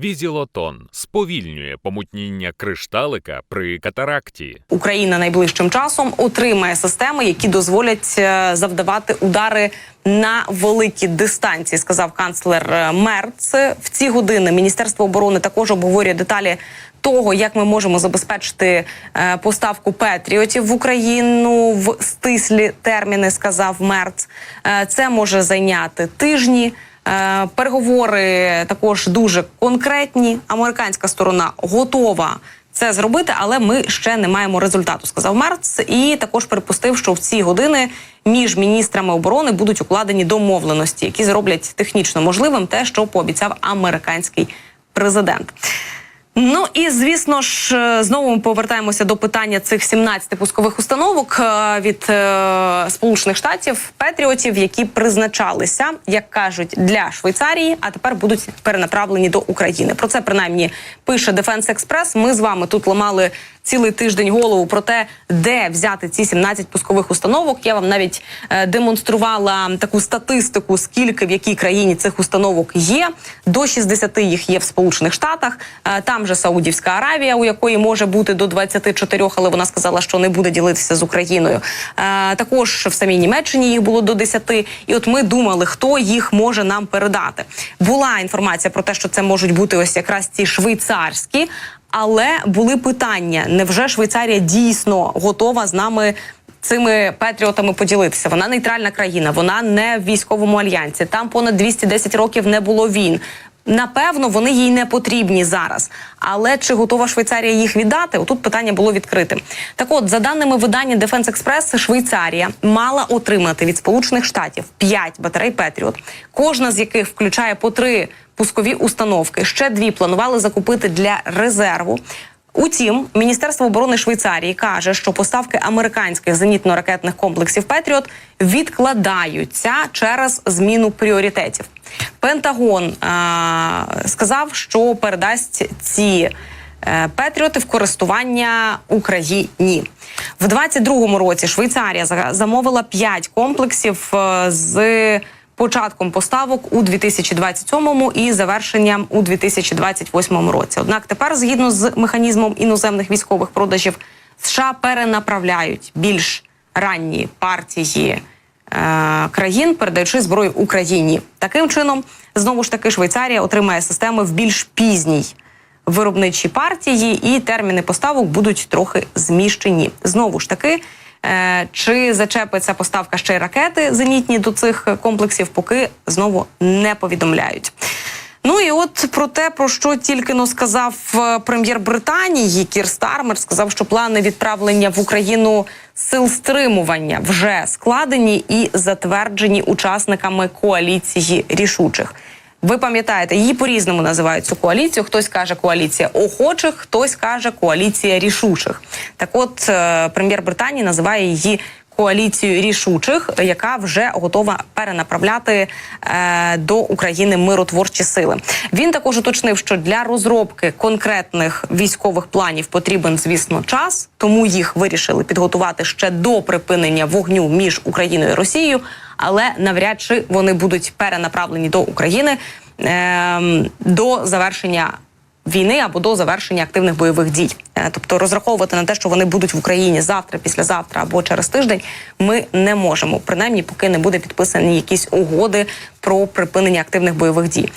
Візілотон сповільнює помутніння кришталика при катаракті. Україна найближчим часом отримає системи, які дозволять е, завдавати удари на великі дистанції, сказав канцлер е, Мерц. В ці години Міністерство оборони також обговорює деталі того, як ми можемо забезпечити е, поставку петріотів в Україну в стислі терміни, сказав Мерц. Е, Це може зайняти тижні. Е, Переговори також дуже конкретні. Американська сторона готова це зробити, але ми ще не маємо результату, сказав Мерц. І також припустив, що в ці години між міністрами оборони будуть укладені домовленості, які зроблять технічно можливим те, що пообіцяв американський президент. Ну і звісно ж, е, знову ми повертаємося до питання цих 17 пускових установок е, від е, Сполучених Штатів Петріотів, які призначалися, як кажуть, для Швейцарії, а тепер будуть перенаправлені до України. Про це принаймні пише Дефенс Експрес. Ми з вами тут ламали цілий тиждень голову про те, де взяти ці 17 пускових установок. Я вам навіть е, демонструвала таку статистику, скільки в якій країні цих установок є. До 60 їх є в Сполучених Штатах. Е, там же Саудівська Аравія, у якої може бути до 24, але вона сказала, що не буде ділитися з Україною. Е, також в самій Німеччині їх було до 10. І от ми думали, хто їх може нам передати. Була інформація про те, що це можуть бути ось якраз ці швейцарські. Але були питання: невже Швейцарія дійсно готова з нами цими патріотами поділитися? Вона нейтральна країна, вона не в військовому альянсі. Там понад 210 років не було війн. Напевно, вони їй не потрібні зараз. Але чи готова Швейцарія їх віддати? Отут питання було відкрите. Так, от, за даними видання Defense Express, Швейцарія мала отримати від Сполучених Штатів 5 батарей Петріот, кожна з яких включає по три пускові установки. Ще дві планували закупити для резерву. Утім, Міністерство оборони Швейцарії каже, що поставки американських зенітно-ракетних комплексів Петріот відкладаються через зміну пріоритетів. Пентагон е- сказав, що передасть ці е, Петріоти в користування Україні в 22-му році. Швейцарія за- замовила 5 комплексів е, з початком поставок у 2027 і завершенням у 2028 році. Однак тепер, згідно з механізмом іноземних військових продажів, США перенаправляють більш ранні партії е, країн, передаючи зброю Україні. Таким чином, знову ж таки, Швейцарія отримає системи в більш пізній виробничій партії, і терміни поставок будуть трохи зміщені. Знову ж таки. Е, Чи зачепиться поставка ще й ракети зенітні до цих комплексів, поки знову не повідомляють. Ну і от про те, про що тільки но сказав е, прем'єр Британії Кір Стармер, сказав, що плани відправлення в Україну сил стримування вже складені і затверджені учасниками коаліції рішучих. Ви пам'ятаєте, її по-різному називають цю коаліцію. Хтось каже коаліція охочих, хтось каже коаліція рішучих. Так, от е, прем'єр Британії називає її коаліцією рішучих, яка вже готова перенаправляти е, до України миротворчі сили. Він також уточнив, що для розробки конкретних військових планів потрібен, звісно, час, тому їх вирішили підготувати ще до припинення вогню між Україною і Росією, але навряд чи вони будуть перенаправлені до України е, до завершення війни або до завершення активних бойових дій. Е, Тобто розраховувати на те, що вони будуть в Україні завтра, післязавтра або через тиждень, ми не можемо, принаймні, поки не буде підписані якісь угоди про припинення активних бойових дій.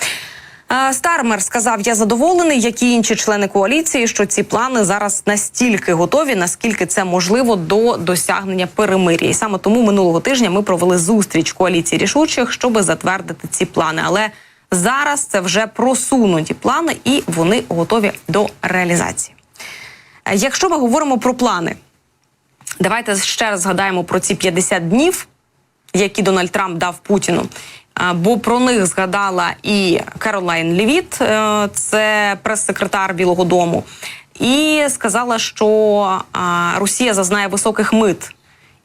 Е, Стармер сказав: я задоволений, як і інші члени коаліції, що ці плани зараз настільки готові, наскільки це можливо до досягнення перемир'я. І саме тому минулого тижня ми провели зустріч коаліції рішучих, щоб затвердити ці плани. Але зараз це вже просунуті плани, і вони готові до реалізації. Е, Якщо ми говоримо про плани, давайте ще раз згадаємо про ці 50 днів, які Дональд Трамп дав Путіну. А, Бо про них згадала і Керолайн Лівіт, е, це прес-секретар Білого Дому, і сказала, що Росія зазнає високих мит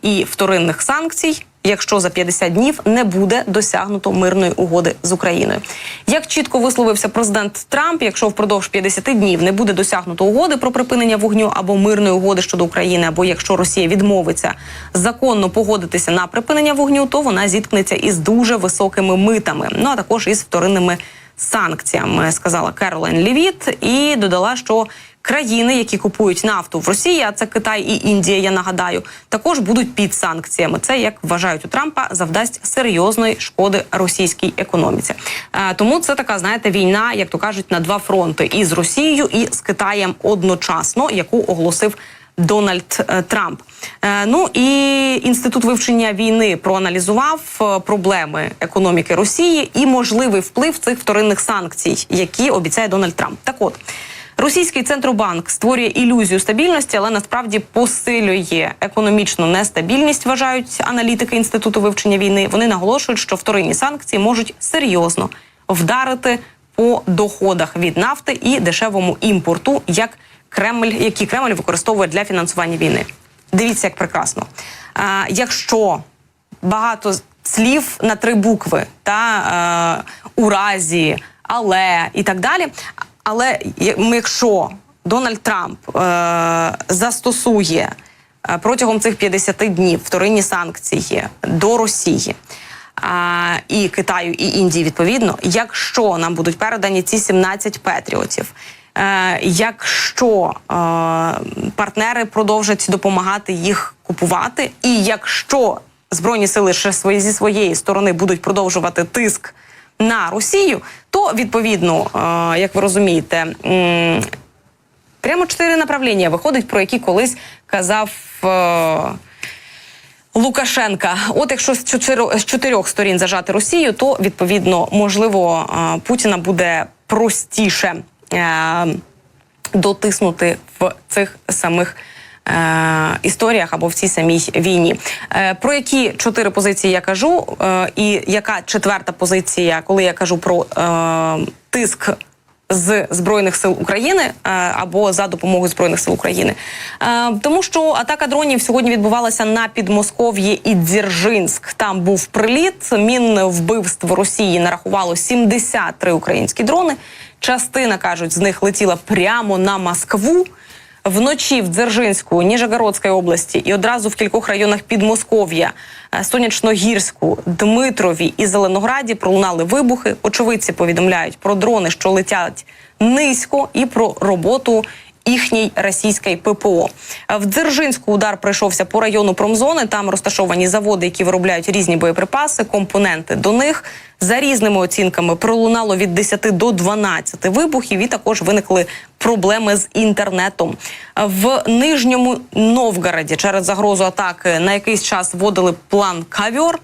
і вторинних санкцій, якщо за 50 днів не буде досягнуто мирної угоди з Україною. Як чітко висловився президент Трамп, якщо впродовж 50 днів не буде досягнуто угоди про припинення вогню або мирної угоди щодо України, або якщо Росія відмовиться законно погодитися на припинення вогню, то вона зіткнеться із дуже високими митами, ну а також із вторинними санкціями, сказала Керолайн Лівіт, і додала, що країни, які купують нафту в Росії, а це Китай і Індія, я нагадаю, також будуть під санкціями. Це як вважають у Трампа, завдасть серйозної шкоди російській економіці. Е, тому це така, знаєте, війна, як то кажуть, на два фронти: і з Росією, і з Китаєм одночасно, яку оголосив. Дональд е, Трамп. Е, ну і інститут вивчення війни проаналізував е, проблеми економіки Росії і можливий вплив цих вторинних санкцій, які обіцяє Дональд Трамп. Так от. Російський центробанк створює ілюзію стабільності, але насправді посилює економічну нестабільність. Вважають аналітики інституту вивчення війни. Вони наголошують, що вторинні санкції можуть серйозно вдарити по доходах від нафти і дешевому імпорту, як Кремль, які Кремль використовує для фінансування війни. Дивіться, як прекрасно. А, якщо багато слів на три букви та е, у разі, але і так далі. Але якщо Дональд Трамп е, застосує е, протягом цих 50 днів вторинні санкції до Росії. А, і Китаю, і Індії відповідно, якщо нам будуть передані ці 17 петріотів, е, якщо е, партнери продовжать допомагати їх купувати, і якщо збройні сили ще свої зі своєї сторони будуть продовжувати тиск на Росію, то відповідно, е, як ви розумієте, прямо чотири направлення виходить, про які колись казав. е, Лукашенка, от якщо з чотири- з чотирьох сторін зажати Росію, то відповідно можливо е, Путіна буде простіше е, дотиснути в цих самих. е, Історіях або в цій самій війні. Е, Про які чотири позиції я кажу, е, і яка четверта позиція, коли я кажу про е, тиск з збройних сил України е, або за допомогою збройних сил України, Е, тому що атака дронів сьогодні відбувалася на Підмосков'ї і Дзержинськ. Там був приліт. Мін вбивств Росії нарахувало 73 українські дрони. Частина кажуть, з них летіла прямо на Москву. Вночі в Дзержинську, Ніжегородській області і одразу в кількох районах Підмосков'я, е, Сонячногірську, Дмитрові і Зеленограді пролунали вибухи. Очевидці повідомляють про дрони, що летять низько, і про роботу їхній російській ППО. В Дзержинську удар прийшовся по району промзони. Там розташовані заводи, які виробляють різні боєприпаси, компоненти до них. За різними оцінками пролунало від 10 до 12 вибухів, і також виникли проблеми з інтернетом. В нижньому Новгороді через загрозу атаки на якийсь час вводили план кавьор.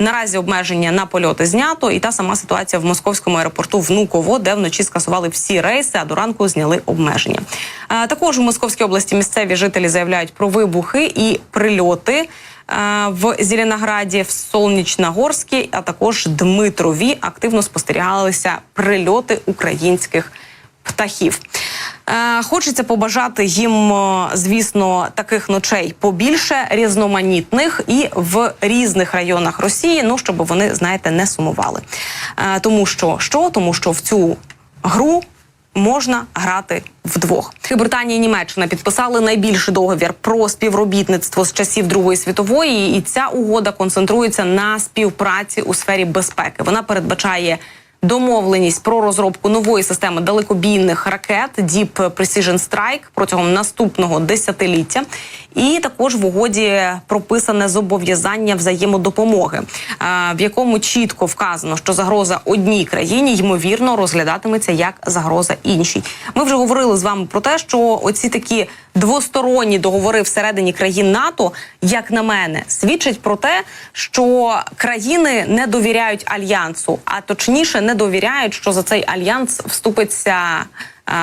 Наразі обмеження на польоти знято, і та сама ситуація в московському аеропорту Внуково, де вночі скасували всі рейси, а до ранку зняли обмеження. А, також у Московській області місцеві жителі заявляють про вибухи і прильоти. В Зеленограді, в Солнічногорській, а також Дмитрові активно спостерігалися прильоти українських птахів. Е, Хочеться побажати їм, е, звісно, таких ночей побільше, різноманітних і в різних районах Росії. Ну щоб вони, знаєте, не сумували. Е, Тому що що? Тому що в цю гру. Можна грати вдвох. І Британія і Німеччина підписали найбільший договір про співробітництво з часів Другої світової, і ця угода концентрується на співпраці у сфері безпеки. Вона передбачає домовленість про розробку нової системи далекобійних ракет Deep Precision Strike протягом наступного десятиліття. І також в угоді прописане зобов'язання взаємодопомоги, е, в якому чітко вказано, що загроза одній країні ймовірно розглядатиметься як загроза іншій. Ми вже говорили з вами про те, що оці такі двосторонні договори всередині країн НАТО, як на мене, свідчить про те, що країни не довіряють альянсу, а точніше не довіряють, що за цей альянс вступиться.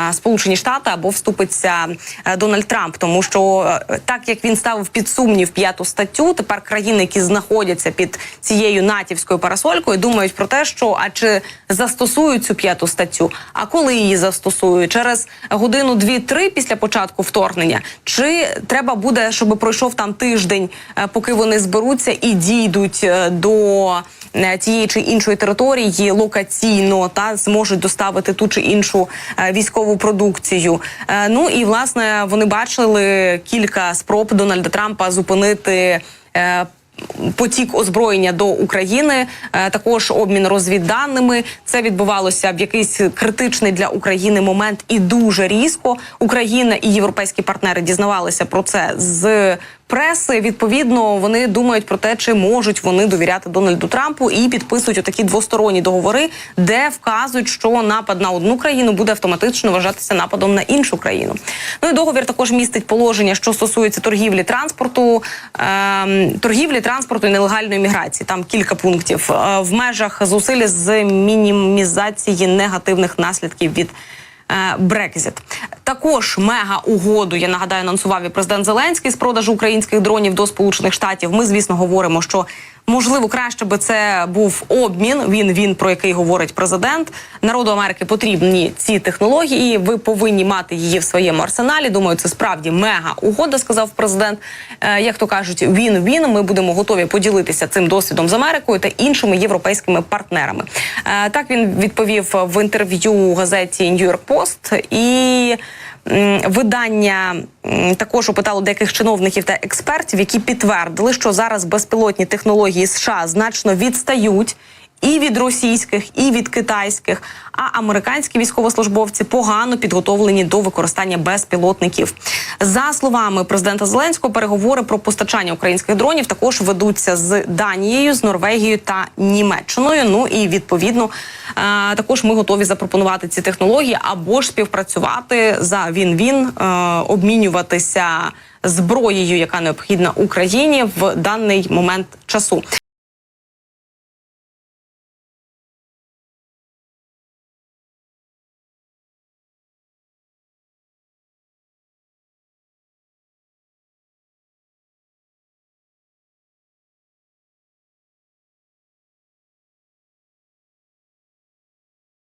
Е, Сполучені Штати або вступиться е, Дональд Трамп, тому що е, так як він ставив під сумнів п'яту статтю, тепер країни, які знаходяться під цією натівською парасолькою, думають про те, що а чи застосують цю п'яту статтю, а коли її застосують? Через годину, дві-три після початку вторгнення, чи треба буде, щоб пройшов там тиждень, поки вони зберуться і дійдуть до тієї чи іншої території локаційно та зможуть доставити ту чи іншу е, військову продукцію. Е, Ну і власне вони бачили кілька спроб Дональда Трампа зупинити. е, потік озброєння до України, е, також обмін розвідданими. Це відбувалося в якийсь критичний для України момент і дуже різко. Україна і європейські партнери дізнавалися про це з преси. Відповідно, вони думають про те, чи можуть вони довіряти Дональду Трампу і підписують отакі двосторонні договори, де вказують, що напад на одну країну буде автоматично вважатися нападом на іншу країну. Ну і договір також містить положення, що стосується торгівлі транспорту, ем, торгівлі транспорту і нелегальної міграції. Там кілька пунктів Е, в межах зусиль з мінімізації негативних наслідків від. Е, Брекзит також мега угоду. Я нагадаю, анонсував і президент Зеленський з продажу українських дронів до Сполучених Штатів. Ми, звісно, говоримо, що можливо краще би це був обмін. Він він про який говорить президент. Народу Америки потрібні ці технології. Ви повинні мати її в своєму арсеналі. Думаю, це справді мега угода, сказав президент. Е, як то кажуть, він він. Ми будемо готові поділитися цим досвідом з Америкою та іншими європейськими партнерами. Е, так він відповів в інтерв'ю газеті New York Post і. Видання також опитало деяких чиновників та експертів, які підтвердили, що зараз безпілотні технології США значно відстають і від російських, і від китайських. А американські військовослужбовці погано підготовлені до використання безпілотників. За словами президента Зеленського, переговори про постачання українських дронів також ведуться з Данією, з Норвегією та Німеччиною. Ну і відповідно е, також ми готові запропонувати ці технології або ж співпрацювати за він-він, е, обмінюватися зброєю, яка необхідна Україні в даний момент часу.